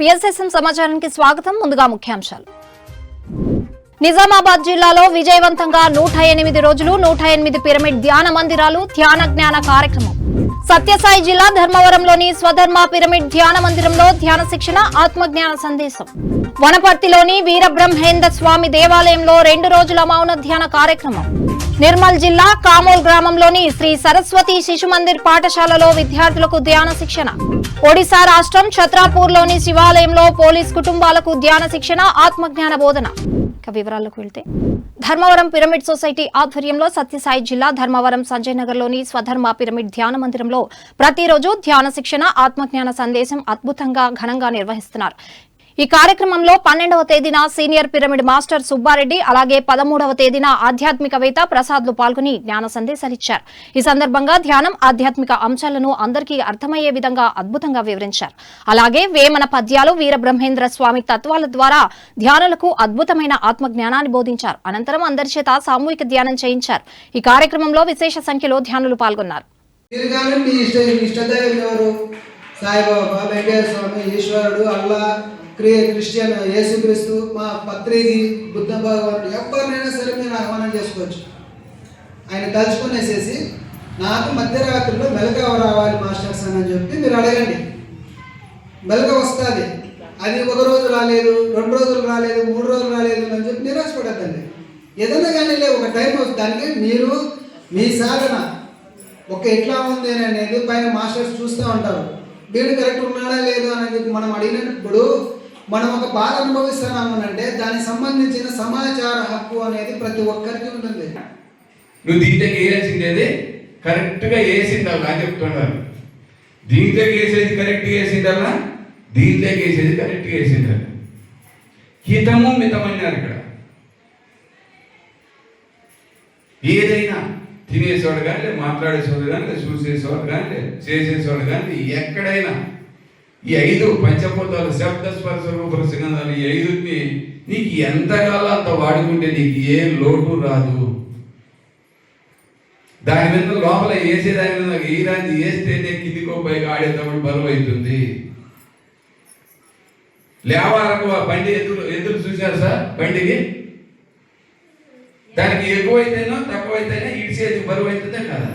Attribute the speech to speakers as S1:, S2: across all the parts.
S1: PSSM సమాచారానికి స్వాగతం. ముందుగా ముఖ్యాంశాలు. నిజామాబాద్ జిల్లాలో విజయవంతంగా నూట ఎనిమిది రోజులు నూట ఎనిమిది పిరమిడ్ ధ్యాన మందిరాలు ధ్యాన జ్ఞాన కార్యక్రమం. సత్యసాయి జిల్లా ధర్మవరంలోని స్వధర్మ పిరమిడ్ ధ్యాన మందిరంలో ధ్యాన శిక్షణ ఆత్మజ్ఞాన సందేశం. వనపర్తిలోని వీరబ్రహ్మేంద్ర స్వామి దేవాలయంలో రెండు రోజుల మౌన ధ్యాన కార్యక్రమం. నిర్మల్ జిల్లా కామోల్ గ్రామంలోని శ్రీ సరస్వతి శిశు మందిర్ పాఠశాలలో విద్యార్థులకు ధ్యాన శిక్షణ. ఒడిశా రాష్ట్రం ఛత్రాపూర్లోని శివాలయంలో పోలీస్ కుటుంబాలకు ధ్యాన శిక్షణ ఆత్మజ్ఞాన బోధన. ఇక వెళ్తే. ధర్మవరం పిరమిడ్ సొసైటీ ఆధ్వర్యంలో సత్యసాయి జిల్లా ధర్మవరం సంజయ్ నగర్లోని స్వధర్మ పిరమిడ్ ధ్యాన మందిరంలో ప్రతిరోజు ధ్యాన శిక్షణ ఆత్మజ్ఞాన సందేశం అద్భుతంగా ఘనంగా నిర్వహిస్తున్నారు. ఈ కార్యక్రమంలో పన్నెండవ తేదీన సీనియర్ పిరమిడ్ మాస్టర్ సుబ్బారెడ్డి అలాగే పదమూడవ తేదీన ఆధ్యాత్మికవేత్త ప్రసాద్లు పాల్గొని జ్ఞాన సందేశాలిచ్చారు. ఈ సందర్భంగా ధ్యానం ఆధ్యాత్మిక అంశాలను అందరికీ అర్థమయ్యే విధంగా అద్భుతంగా వివరించారు. అలాగే వేమన పద్యాలు వీరబ్రహ్మేంద్ర స్వామి తత్వాల ద్వారా ధ్యానులకు అద్భుతమైన ఆత్మజ్ఞానాన్ని బోధించారు. అనంతరం అందరి చేత సామూహిక ధ్యానం చేయించారు. ఈ కార్యక్రమంలో విశేష సంఖ్యలో ధ్యానులు పాల్గొన్నారు.
S2: సాయిబాబా వెంకయ్య స్వామి ఈశ్వరుడు అల్లా క్రియ క్రిస్టియన్ యేసుక్రీస్తు మా పత్రిది బుద్ధ భగవానుడు ఎవరినైనా సరే మీరు ఆహ్వానం చేసుకోవచ్చు. ఆయన తలుచుకునేసేసి నాకు మధ్యరాత్రిలో మెలకువ రావాలి మాస్టర్స్ అని చెప్పి మీరు అడగండి. మెలక వస్తుంది. అది ఒక రోజు రాలేదు రెండు రోజులు రాలేదు మూడు రోజులు రాలేదు అని చెప్పి నిరాశపడద్దండి ఏదైనా కానీ లేదు ఒక టైం వస్తుంది. దానికి మీరు మీ సాధన. ఒక ఎట్లా ఉంది అని అనేది పైన మాస్టర్స్ చూస్తూ ఉంటారు. వీడు కరెక్ట్ ఉన్నాడా లేదు అని చెప్పి మనం అడిగినప్పుడు మనం ఒక బాధ అనుభవిస్తున్నాము అంటే దానికి సంబంధించిన సమాచార హక్కు అనేది ప్రతి ఒక్కరికి ఉంటుంది.
S3: నువ్వు దీంట్లోకి వేయాల్సిందేది కరెక్ట్గా వేసిందల్లా అని చెప్తున్నారు దీంట్లోకి వేసేది కరెక్ట్గా వేసిందల్లా దీంట్లోకి వేసేది కరెక్ట్గా వేసిందల్లా హితము మితమన్నారు ఇక్కడ. ఏదైనా తినేసేవాడు కానీ లేదు మాట్లాడేసేవాడు కానీ లేదు చూసేసేవాడు కానీ లేదు చేసేసేవాడు కానీ ఎక్కడైనా ఈ ఐదు పంచభూతాలు శబ్ద స్పర్శ రూప సుగంధాలు ఈ ఐదుని నీకు ఎంతకాలం అంత వాడుకుంటే నీకు ఏ లోటు రాదు. దాని మీద లోపల వేసే దాని మీద ఈ రాజు వేస్తేనే కిందికో పైకి ఆడేటప్పుడు బరువు అవుతుంది లేవాలకు బండి ఎదురు ఎదురు చూశారు సార్ బండికి? దానికి ఎక్కువైతేనో తక్కువైతేనే ఇడిసేది బరువు అవుతుందే కదా?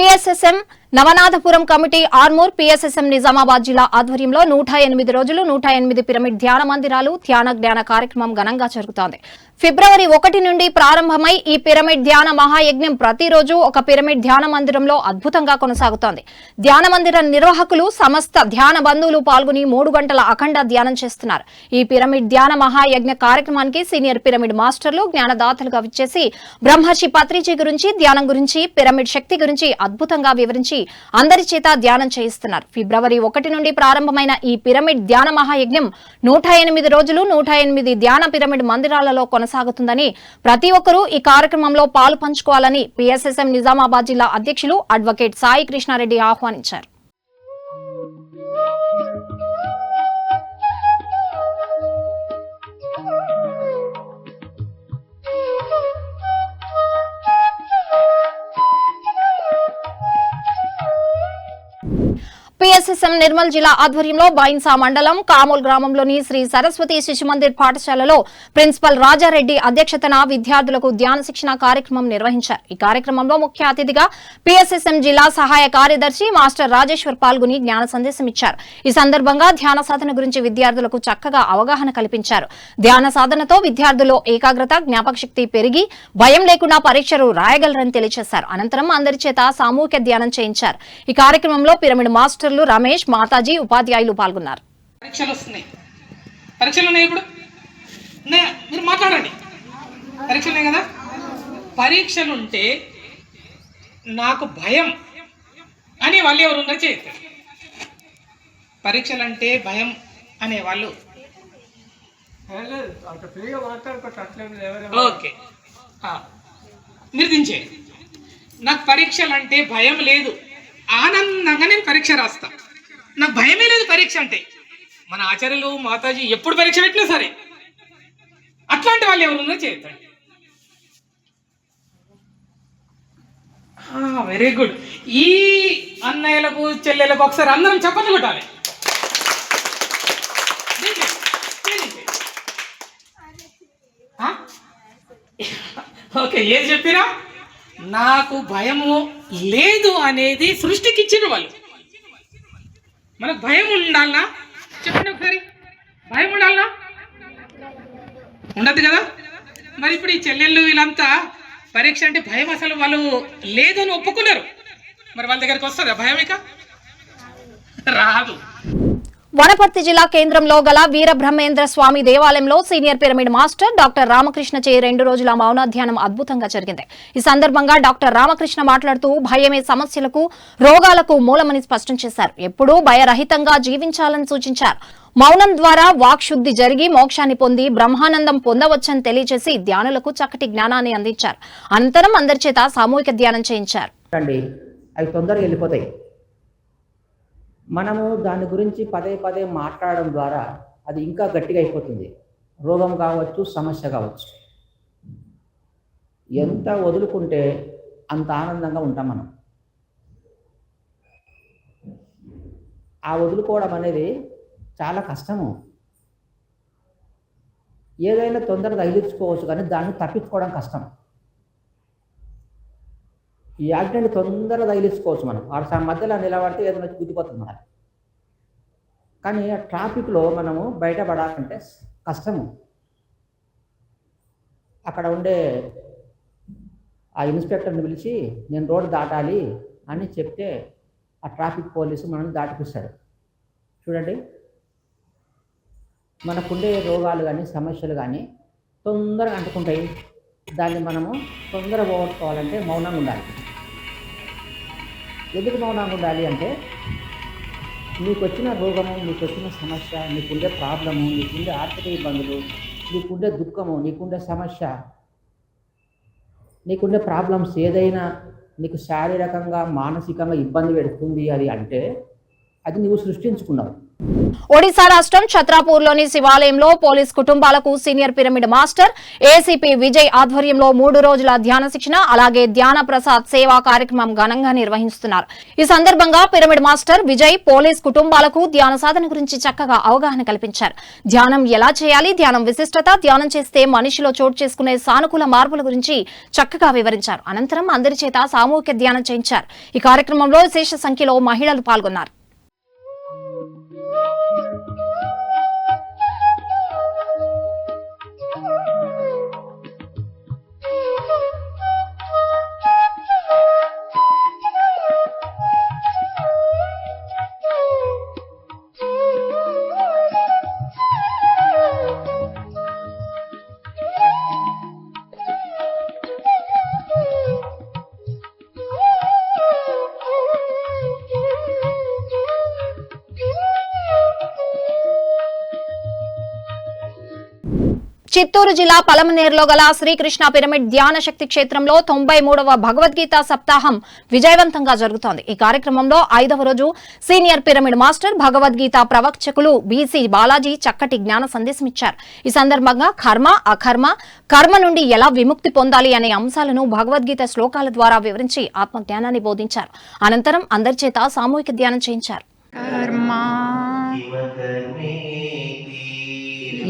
S1: PSSM Navanathapuram committee Armoor PSSM Nizamabad జిల్లా ఆధ్వర్యంలో నూట ఎనిమిది రోజులు నూట ఎనిమిది పిరమిడ్ ధ్యాన మందిరాలు ధ్యాన జ్ఞాన కార్యక్రమం ఘనంగా జరుగుతోంది. ఫిబ్రవరి ఒకటి నుండి ప్రారంభమై ఈ పిరమిడ్ ధ్యాన మహాయజ్ఞం ప్రతిరోజు ఒక పిరమిడ్ ధ్యాన మందిరంలో అద్భుతంగా కొనసాగుతోంది. ధ్యాన మందిర నిర్వాహకులు సమస్త ధ్యాన బంధువులు పాల్గొని మూడు గంటల అఖండ ధ్యానం చేస్తున్నారు. ఈ పిరమిడ్ ధ్యాన మహాయజ్ఞ కార్యక్రమానికి సీనియర్ పిరమిడ్ మాస్టర్లు జ్ఞానదాతలుగా విచ్చేసి బ్రహ్మర్షి పత్రిజీ గురించి ధ్యానం గురించి పిరమిడ్ శక్తి గురించి అద్భుతంగా వివరించి అందరి చేత ధ్యానం చేయిస్తున్నారు. ఫిబ్రవరి ఒకటి నుండి ప్రారంభమైన ఈ పిరమిడ్ ధ్యాన మహాయజ్ఞం నూట ఎనిమిది రోజులు నూట ఎనిమిది ధ్యాన పిరమిడ్ మందిరాలలో కొనసాగుతుందని ప్రతి ఒక్కరూ ఈ కార్యక్రమంలో పాలు పంచుకోవాలని పిఎస్ఎస్ఎం నిజామాబాద్ జిల్లా అధ్యక్షులు అడ్వకేట్ సాయి కృష్ణారెడ్డి ఆహ్వానించారు. పిఎస్ఎస్ఎం నిర్మల్ జిల్లా ఆధ్వర్యంలో బైన్సా మండలం కామోల్ గ్రామంలోని శ్రీ సరస్వతి శిశు మందిర్ పాఠశాలలో ప్రిన్సిపల్ రాజారెడ్డి అధ్యక్షతన విద్యార్థులకు ధ్యాన శిక్షణ కార్యక్రమం నిర్వహించారు. ఈ కార్యక్రమంలో ముఖ్య అతిథిగా పిఎస్ఎస్ఎం జిల్లా సహాయ కార్యదర్శి మాస్టర్ రాజేశ్వర్ పాల్గొని జ్ఞాన సందేశం ఇచ్చారు. ఈ సందర్భంగా ధ్యాన సాధన గురించి విద్యార్థులకు చక్కగా అవగాహన కల్పించారు. ధ్యాన సాధనతో విద్యార్థుల్లో ఏకాగ్రత జ్ఞాపక శక్తి పెరిగి భయం లేకుండా పరీక్షలు రాయగలరని తెలియజేశారు అనంతరం అందరి చేత సామూహిక ధ్యానం చేయించారు. ఈ కార్యక్రమంలో పిరమిడ్ మాస్టర్లు రమేష్ మాతాజీ ఉపాధ్యాయులు పాల్గొన్నారు.
S4: పరీక్షలు వస్తున్నాయి. పరీక్షలు ఉన్నాయి ఇప్పుడు? మీరు మాట్లాడండి. పరీక్షలు ఉన్నాయి కదా? పరీక్షలు ఉంటే నాకు భయం అని వాళ్ళు ఎవరు ఉన్నారు చేస్తారు పరీక్షలు అంటే భయం అనే వాళ్ళు. ఓకే. ఆ, మీరు దించే నాకు పరీక్షలు అంటే భయం లేదు. ఆనందంగా నేను పరీక్ష రాస్తా. నాకు భయమే లేదు పరీక్ష అంటే. మన ఆచార్యులు మాతాజీ ఎప్పుడు పరీక్ష పెట్టినా సరే అట్లాంటి వాళ్ళు ఎవరున్నా చేస్తాడు వెరీ గుడ్ ఈ అన్నయ్యలకు చెల్లెలకు ఒకసారి అందరం చప్పట్లు కొట్టాలి. ఓకే ఏం చెప్పినా? నాకు భయము లేదు అనేది సృష్టికి ఇచ్చిన వాళ్ళు. మనకు భయం ఉండాలనా? చెప్పండి ఒకసారి. భయం ఉండాలనా? ఉండదు కదా? మరి ఇప్పుడు ఈ చెల్లెళ్ళు వీళ్ళంతా పరీక్ష అంటే భయం అసలు వాళ్ళు లేదు అని ఒప్పుకున్నారు. మరి వాళ్ళ దగ్గరికి వస్తుందా భయం ఇక? రాదు.
S1: వనపర్తి జిల్లా కేంద్రంలో గల వీరబ్రహ్మేంద్ర స్వామి దేవాలయంలో senior pyramid master doctor Ramakrishna చే రెండు రోజుల మౌనాధ్యానం అద్భుతంగా జరిగింది. ఈ సందర్భంగా డాక్టర్ రామకృష్ణ మాట్లాడుతూ భయమే సమస్యలకు రోగాలకు మూలమని స్పష్టం చేశారు. ఎప్పుడూ భయరహితంగా జీవించాలని సూచించారు. మౌనం ద్వారా వాక్శుద్ధి జరిగి మోక్షాన్ని పొంది బ్రహ్మానందం పొందవచ్చని తెలియజేసి ధ్యానులకు చక్కటి జ్ఞానాన్ని అందించారు. అనంతరం అందరి చేత సామూహిక ధ్యానం చేయించారు.
S5: అవి తొందరగా వెళ్ళిపోతాయి. మనము దాని గురించి పదే పదే మాట్లాడడం ద్వారా అది ఇంకా గట్టిగా అయిపోతుంది. రోగం కావచ్చు సమస్య కావచ్చు. ఎంత వదులుకుంటే అంత ఆనందంగా ఉంటాం మనం. ఆ వదులుకోవడం అనేది చాలా కష్టము. ఏదైనా తొందరగా తగిలించుకోవచ్చు కానీ దాన్ని తప్పించుకోవడం కష్టం. ఈ యాక్సిడెంట్ తొందరగా తగిలించుకోవచ్చు మనం. ఆ మధ్యలో నిలబడితే ఏదైనా వచ్చి గుద్దిపోతుంది మనకి. కానీ ఆ ట్రాఫిక్లో మనము బయటపడాలంటే కష్టము. అక్కడ ఉండే ఆ ఇన్స్పెక్టర్ని పిలిచి నేను రోడ్డు దాటాలి అని చెప్తే ఆ ట్రాఫిక్ పోలీసు మనల్ని దాటిపిస్తాడు చూడండి. మనకుండే రోగాలు కానీ సమస్యలు కానీ తొందరగా అంటుకుంటాయి. దాన్ని మనము తొందరగా పోగొట్టుకోవాలంటే మౌనంగా ఉండాలి. ఎందుకు మౌనంగా ఉండాలి అంటే నీకు వచ్చిన రోగము నీకు వచ్చిన సమస్య నీకుండే ప్రాబ్లము నీకుండే ఆర్థిక ఇబ్బందులు నీకుండే దుఃఖము నీకుండే సమస్య నీకుండే ప్రాబ్లమ్స్ ఏదైనా నీకు శారీరకంగా మానసికంగా ఇబ్బంది పెడుతుంది అది అంటే అది నువ్వు సృష్టించుకున్నావు.
S1: ఒడిశా రాష్ట్రం ఛత్రాపూర్లోని శివాలయంలో పోలీస్ కుటుంబాలకు senior pyramid master ACP Vijay ఆధ్వర్యంలో మూడు రోజుల ధ్యాన శిక్షణ అలాగే ధ్యాన ప్రసాద్ సేవా కార్యక్రమం ఘనంగా నిర్వహిస్తున్నారు. ఈ సందర్భంగా పిరమిడ్ మాస్టర్ విజయ్ పోలీస్ కుటుంబాలకు ధ్యాన సాధన గురించి చక్కగా అవగాహన కల్పించారు. ధ్యానం ఎలా చేయాలి ధ్యానం విశిష్టత ధ్యానం చేస్తే మనిషిలో చోటు చేసుకునే సానుకూల మార్పుల గురించి చక్కగా వివరించారు. అనంతరం అందరి చేత సామూహిక ధ్యానం చేయించారు. ఈ కార్యక్రమంలో విశేష సంఖ్యలో మహిళలు పాల్గొన్నారు. చిత్తూరు జిల్లా పలమనేరులో గల శ్రీకృష్ణ పిరమిడ్ ధ్యాన శక్తి క్షేత్రంలో తొంభై మూడవ భగవద్గీత సప్తాహం విజయవంతంగా జరుగుతోంది. ఈ కార్యక్రమంలో ఐదవ రోజు సీనియర్ పిరమిడ్ మాస్టర్ భగవద్గీత ప్రవక్చకులు బీసీ బాలాజీ చక్కటి జ్ఞాన సందేశమిచ్చారు ఈ సందర్భంగా కర్మ అకర్మ కర్మ నుండి ఎలా విముక్తి పొందాలి అనే అంశాలను భగవద్గీత శ్లోకాల ద్వారా వివరించి ఆత్మజ్ఞానాన్ని బోధించారు. అనంతరం అందరి చేత సామూహిక ధ్యానం చేయించారు.
S6: कर्मा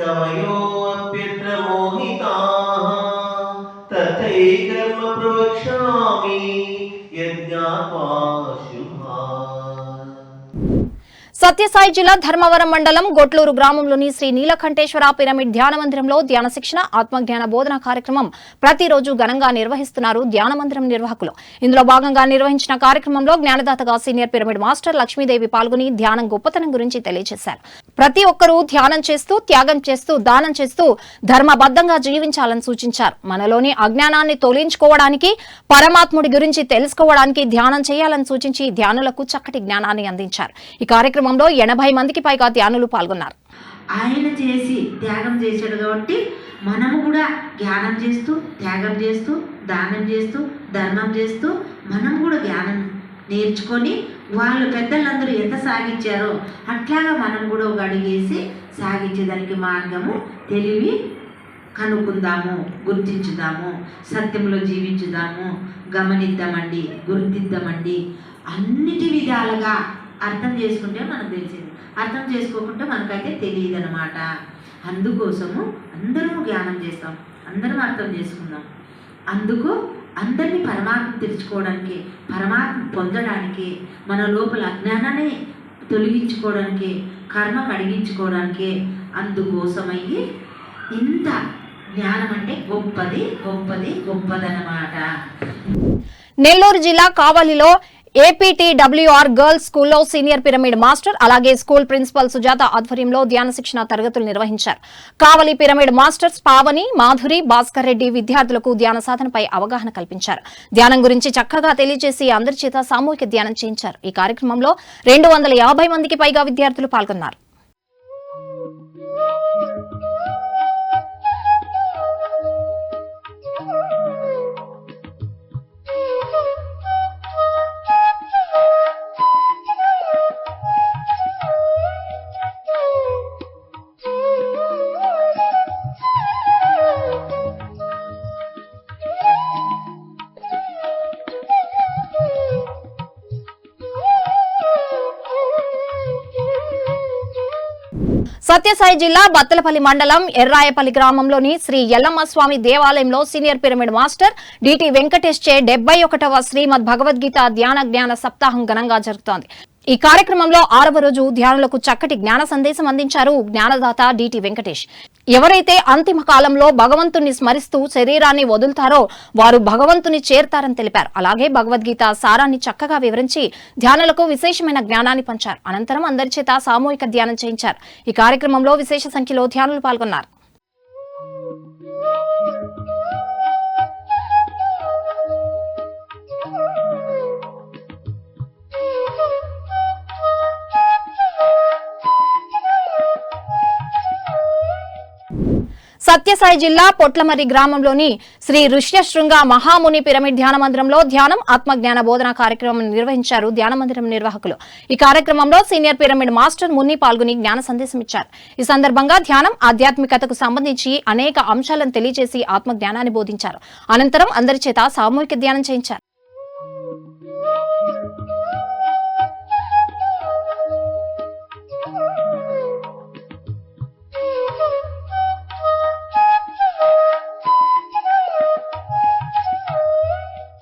S7: कवयोऽप्यत्र मोहिताः तथैकर्म प्रवक्ष्यामि यज्ञात्वा
S1: సత్యసాయి జిల్లా ధర్మవరం మండలం గొట్లూరు గ్రామంలోని శ్రీ నీలకంఠేశ్వర పిరమిడ్ ధ్యాన మందిరంలో ధ్యాన శిక్షణ ఆత్మజ్ఞాన బోధన కార్యక్రమం ప్రతిరోజు ఘనంగా నిర్వహిస్తున్నారు ధ్యాన మందిరం నిర్వాహకులు. ఇందులో భాగంగా నిర్వహించిన కార్యక్రమంలో జ్ఞానదాతగా సీనియర్ పిరమిడ్ మాస్టర్ లక్ష్మీదేవి పాల్గొని ధ్యానం గొప్పతనం గురించి తెలియజేశారు. ప్రతి ఒక్కరూ ధ్యానం చేస్తూ త్యాగం చేస్తూ దానం చేస్తూ ధర్మబద్ధంగా జీవించాలని సూచించారు. మనలోని అజ్ఞానాన్ని తొలగించుకోవడానికి పరమాత్ముడి గురించి తెలుసుకోవడానికి ధ్యానం చేయాలని సూచించి ధ్యానులకు చక్కటి జ్ఞానాన్ని అందించారు. ఈ కార్యక్రమం కార్యక్రమంలో ఎనభై మందికి పైగా ధ్యానులు పాల్గొన్నారు.
S8: ఆయన చేసి త్యాగం చేశాడు కాబట్టి మనము కూడా జ్ఞానం చేస్తూ త్యాగం చేస్తూ దానం చేస్తూ ధర్మం చేస్తూ మనం కూడా జ్ఞానం నేర్చుకొని వాళ్ళు పెద్దలందరూ ఎంత సాగించారో అట్లాగా మనం కూడా ఒక అడిగేసి సాగించేదానికి మార్గము తెలివి కనుక్కుందాము గుర్తించుదాము సత్యంలో జీవించుదాము గమనిద్దామండి గుర్తిద్దామండి. అన్నిటి విధాలుగా అర్థం చేసుకుంటే మనకు తెలిసింది. అర్థం చేసుకోకుంటే మనకైతే తెలియదు అనమాట అందుకోసము అందరము జ్ఞానం చేస్తాం. అందరం అర్థం చేసుకుందాం. అందుకు అందరినీ పరమాత్మ తెరుచుకోవడానికి పరమాత్మ పొందడానికి మన లోపల అజ్ఞానాన్ని తొలగించుకోవడానికి కర్మ కడిగించుకోవడానికి అందుకోసమయ్యి ఇంత జ్ఞానం అంటే గొప్పది గొప్పది గొప్పదనమాట
S1: నెల్లూరు జిల్లా కావలిలో ఏపీటీడబ్ల్యూఆర్ గర్ల్స్ స్కూల్లో సీనియర్ పిరమిడ్ మాస్టర్ అలాగే స్కూల్ ప్రిన్సిపల్ సుజాత ఆధ్వర్యంలో ధ్యాన శిక్షణ తరగతులు నిర్వహించారు. కావలి పిరమిడ్ మాస్టర్స్ పావని మాధురి భాస్కర్ రెడ్డి విద్యార్థులకు ధ్యాన సాధనపై అవగాహన కల్పించారు. ధ్యానం గురించి చక్కగా తెలియజేసి అందరి చేత సామూహిక ధ్యానం చేయించారు. ఈ కార్యక్రమంలో రెండు వందల యాభై మందికి పైగా విద్యార్థులు పాల్గొన్నారు. సత్యసాయి జిల్లా బత్తలపల్లి మండలం ఎర్రాయపల్లి గ్రామంలోని శ్రీ ఎల్లమ్మ స్వామి దేవాలయంలో senior pyramid master DT Venkatesh చే డెబ్బై ఒకటవ శ్రీమద్ భగవద్గీత ధ్యాన జ్ఞాన సప్తాహం ఘనంగా జరుగుతోంది. ఈ కార్యక్రమంలో ఆరవ రోజు ధ్యానులకు చక్కటి జ్ఞాన సందేశం అందించారు జ్ఞానదాత డిటి వెంకటేష్. ఎవరైతే అంతిమ కాలంలో భగవంతుని స్మరిస్తూ శరీరాన్ని వదులుతారో వారు భగవంతుని చేరతారని తెలిపారు. అలాగే భగవద్గీత సారాన్ని చక్కగా వివరించి ధ్యానులకు విశేషమైన జ్ఞానాన్ని పంచారు. అనంతరం అందరి చేత సామూహిక ధ్యానం చేయించారు. ఈ కార్యక్రమంలో విశేష సంఖ్యలో ధ్యానులు పాల్గొన్నారు. సత్యసాయి జిల్లా పొట్లమర్రి గ్రామంలోని శ్రీ ఋష్యశృంగ మహాముని పిరమిడ్ ధ్యాన మందిరంలో ధ్యానం ఆత్మజ్ఞాన బోధన కార్యక్రమం నిర్వహించారు ధ్యాన మందిరం నిర్వాహకులు. ఈ కార్యక్రమంలో సీనియర్ పిరమిడ్ మాస్టర్ మున్ని పాల్గొని జ్ఞాన సందేశం ఇచ్చారు. ఈ సందర్భంగా ధ్యానం ఆధ్యాత్మికతకు సంబంధించి అనేక అంశాలను తెలియజేసి ఆత్మజ్ఞానాన్ని బోధించారు. అనంతరం అందరి చేత సామూహిక ధ్యానం చేయించారు.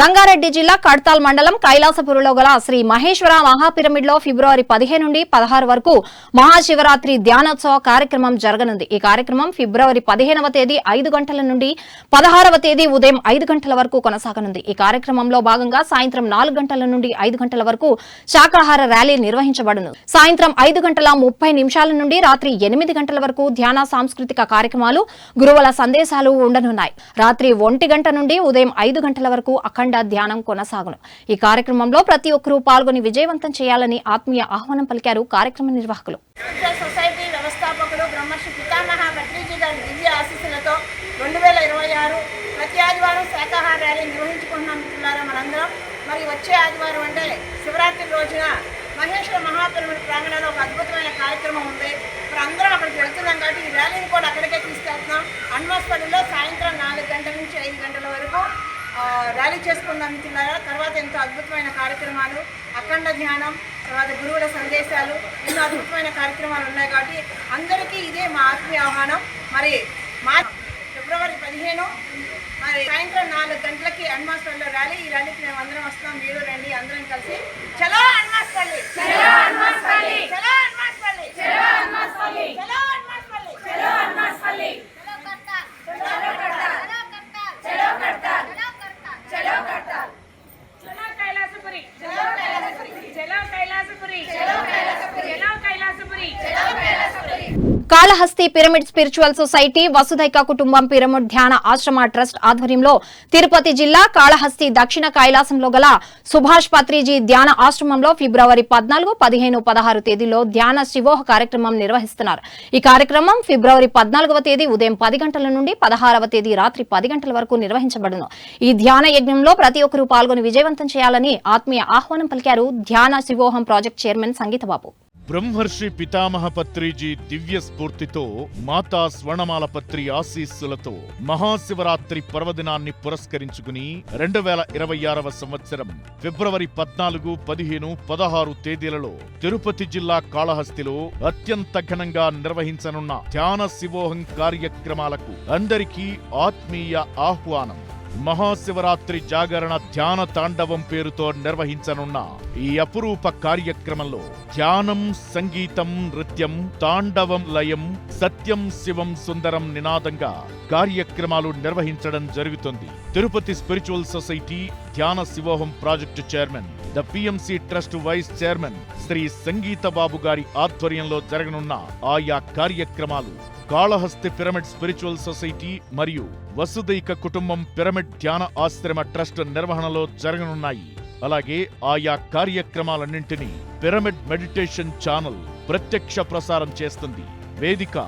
S1: రంగారెడ్డి జిల్లా కడ్తాల్ మండలం కైలాసపురంలో గల శ్రీ మహేశ్వర మహాపిరమిడ్లో ఫిబ్రవరి పదిహేను నుండి పదహారు వరకు మహాశివరాత్రి ధ్యానోత్సవ కార్యక్రమం జరగనుంది. ఈ కార్యక్రమం ఫిబ్రవరి పదిహేనవ తేదీ ఐదు గంటల నుండి పదహారవ తేదీ ఉదయం ఐదు గంటల వరకు కొనసాగనుంది. ఈ కార్యక్రమంలో భాగంగా సాయంత్రం నాలుగు గంటల నుండి ఐదు గంటల వరకు శాకాహార ర్యాలీ నిర్వహించబడును. సాయంత్రం ఐదు గంటల ముప్పై నిమిషాల నుండి రాత్రి ఎనిమిది గంటల వరకు ధ్యాన సాంస్కృతిక కార్యక్రమాలు గురువుల సందేశాలు ఉండనున్నాయి. రాత్రి ఒంటి గంట నుండి ఉదయం ఐదు గంటల వరకు అఖండ ధ్యానం కొనసాగును. ఈ కార్యక్రమంలో ప్రతి ఒక్కరూ పాల్గొని విజయవంతం చేయాలని ఆత్మీయ ఆహ్వానం పలికారు కార్యక్రమ నిర్వాహకులు.
S9: సొసైటీ వ్యవస్థాపకుడు బ్రహ్మర్షి పితామహ భట్రీజీ గారి దివ్య ఆశీస్సులతో రెండు వేల ఇరవై ఆరు ప్రతి ఆదివారం శాకాహార ర్యాలీ నిర్వహించుకుంటున్నాం మిత్రులారా మనందరం. మరి వచ్చే ఆదివారం అంటే శివరాత్రి రోజున మహేశ్వర మహాపిరమిడ్ ప్రాంగణంలో ఒక అద్భుతమైన కార్యక్రమం ఉంది. మరి అందరం అక్కడికి వెళ్తున్నాం కాబట్టి ఈ ర్యాలీని కూడా అక్కడికే తీసుకెళ్తున్నాం. అన్వాస్పల్లిలో సాయంత్రం నాలుగు గంటల నుంచి ఐదు గంటల వరకు ర్యాలీ మిత్రులారా తర్వాత ఎంతో అద్భుతమైన కార్యక్రమాలు అఖండ ధ్యానం తర్వాత గురువుల సందేశాలు ఎన్నో అద్భుతమైన కార్యక్రమాలు ఉన్నాయి కాబట్టి అందరికీ ఇదే మా ఆత్మీయ ఆహ్వానం. మరి మా ఫిబ్రవరి పదిహేను మరి సాయంత్రం నాలుగు గంటలకి అన్మాస్పల్లిలో ర్యాలీ. ఈ ర్యాలీకి మేము అందరం వస్తాం. మీరు రండి అందరం కలిసి. చలో అన్మాస్పల్లి! చలో చలో చలో చలో చలో కర్తాల్ చలో కర్తాల్ చలో కర్తాల్ చలో కర్తాల్
S10: చలో కైలాసపురి
S9: చలో
S1: కాళహస్తి పిరమిడ్ స్పిరిచువల్ సొసైటీ వసుధైక కుటుంబం పిరమిడ్ ధ్యాన ఆశ్రమ ట్రస్ట్ ఆధ్వర్యంలో తిరుపతి జిల్లా కాళహస్తి దక్షిణ కైలాసంలో గల సుభాష్ పత్రిజీ ధ్యాన ఆశ్రమంలో ఫిబ్రవరి పద్నాలుగు పదిహేను పదహారు తేదీలో ధ్యాన శివోహ కార్యక్రమం నిర్వహిస్తున్నారు. ఈ కార్యక్రమం ఫిబ్రవరి పద్నాలుగవ తేదీ ఉదయం పది గంటల నుండి పదహారవ తేదీ రాత్రి పది గంటల వరకు నిర్వహించబడును. ఈ ధ్యాన యజ్ఞంలో ప్రతి ఒక్కరూ పాల్గొని విజయవంతం చేయాలని ఆత్మీయ ఆహ్వానం పలికారు ధ్యాన శివోహం ప్రాజెక్ట్ చైర్మన్ సంగీతబాబు.
S11: బ్రహ్మర్షి పితామహ పత్రిజీ దివ్య స్ఫూర్తితో మాతా స్వర్ణమాల పత్రి ఆశీస్సులతో మహాశివరాత్రి పర్వదినాన్ని పురస్కరించుకుని రెండు వేల ఇరవై ఆరవ సంవత్సరం ఫిబ్రవరి పద్నాలుగు పదిహేను పదహారు తేదీలలో తిరుపతి జిల్లా కాళహస్తిలో అత్యంత ఘనంగా నిర్వహించనున్న ధ్యాన శివోహం కార్యక్రమాలకు అందరికీ ఆత్మీయ ఆహ్వానం. మహాశివరాత్రి జాగరణ ధ్యాన తాండవం పేరుతో నిర్వహించనున్న ఈ అపురూప కార్యక్రమంలో ధ్యానం సంగీతం నృత్యం తాండవం లయం సత్యం శివం సుందరం నినాదంగా కార్యక్రమాలు నిర్వహించడం జరుగుతుంది. తిరుపతి స్పిరిచువల్ సొసైటీ ధ్యాన Shivoham project chairman the PMC trust vice chairman Shri Sangeetha Babu garu ఆధ్వర్యంలో జరగనున్న ఆయా కార్యక్రమాలు కాళహస్తి పిరమిడ్ స్పిరిచువల్ సొసైటీ మరియు వసుదైక కుటుంబం పిరమిడ్ ధ్యాన ఆశ్రమ ట్రస్ట్ నిర్వహణలో జరగనున్నాయి. అలాగే ఆయా కార్యక్రమాలన్నింటినీ పిరమిడ్ మెడిటేషన్ ఛానల్ ప్రత్యక్ష ప్రసారం చేస్తుంది. వేదిక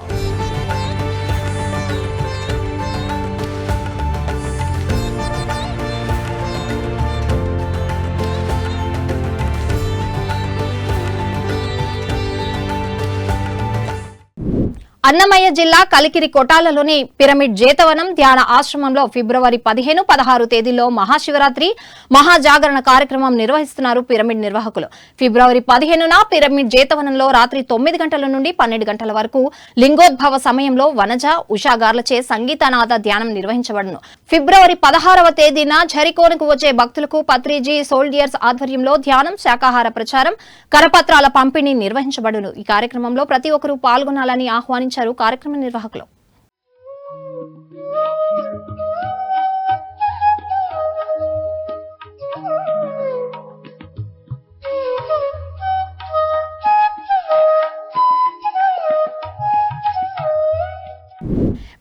S1: అన్నమయ్య జిల్లా కలికిరి కొటాలలోని పిరమిడ్ జేతవనం ధ్యాన ఆశ్రమంలో ఫిబ్రవరి పదిహేను పదహారు తేదీల్లో మహాశివరాత్రి మహాజాగరణ కార్యక్రమం నిర్వహిస్తున్నారు పిరమిడ్ నిర్వాహకులు. ఫిబ్రవరి పదిహేనున పిరమిడ్ జేతవనంలో రాత్రి తొమ్మిది గంటల నుండి పన్నెండు గంటల వరకు లింగోద్భవ సమయంలో వనజ ఉషాగార్లచే సంగీతనాథ ధ్యానం నిర్వహించబడును. ఫిబ్రవరి పదహారవ తేదీన ఝరికోనకు వచ్చే భక్తులకు పత్రిజీ సోల్డియర్స్ ఆధ్వర్యంలో ధ్యానం శాకాహార ప్రచారం కరపత్రాల పంపిణీ నిర్వహించబడును. ఈ కార్యక్రమంలో ప్రతి ఒక్కరూ పాల్గొనాలని ఆహ్వానించారు. కార్యక్రమ నిర్వాహకులు.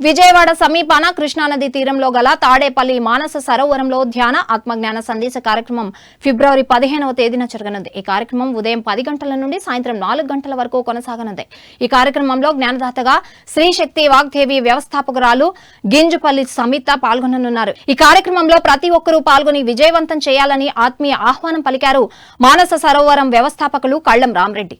S1: విజయవాడ సమీపాన కృష్ణానది తీరంలో గల తాడేపల్లి మానస సరోవరంలో ధ్యాన ఆత్మజ్ఞాన సందేశ కార్యక్రమం ఫిబ్రవరి పదిహేనవ తేదీన జరగనుంది. ఈ కార్యక్రమం ఉదయం పది గంటల నుండి సాయంత్రం నాలుగు గంటల వరకు కొనసాగనుంది. ఈ కార్యక్రమంలో జ్ఞానదాతగా శ్రీశక్తి వాగ్దేవి వ్యవస్థాపకురాలు గింజుపల్లి సమిత పాల్గొననున్నారు. ఈ కార్యక్రమంలో ప్రతి ఒక్కరూ పాల్గొని విజయవంతం చేయాలని ఆత్మీయ ఆహ్వానం పలికారు మానస సరోవరం వ్యవస్థాపకులు కళ్ళం రామరెడ్డి.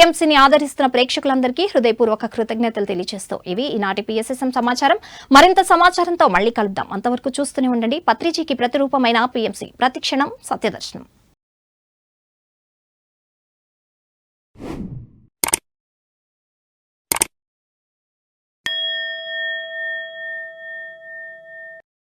S1: పీఎంసీని ఆదరిస్తున్న ప్రేక్షకులందరికీ హృదయపూర్వక కృతజ్ఞతలు తెలియజేస్తూ ఇవి ఈనాటి పిఎస్ఎస్ఎం సమాచారం. మరింత సమాచారంతో మళ్ళీ కలుద్దాం. అంతవరకు చూస్తూనే ఉండండి. పత్రిజీకి ప్రతిరూపమైన పిఎంసీ. ప్రతిక్షణం సత్యదర్శనం.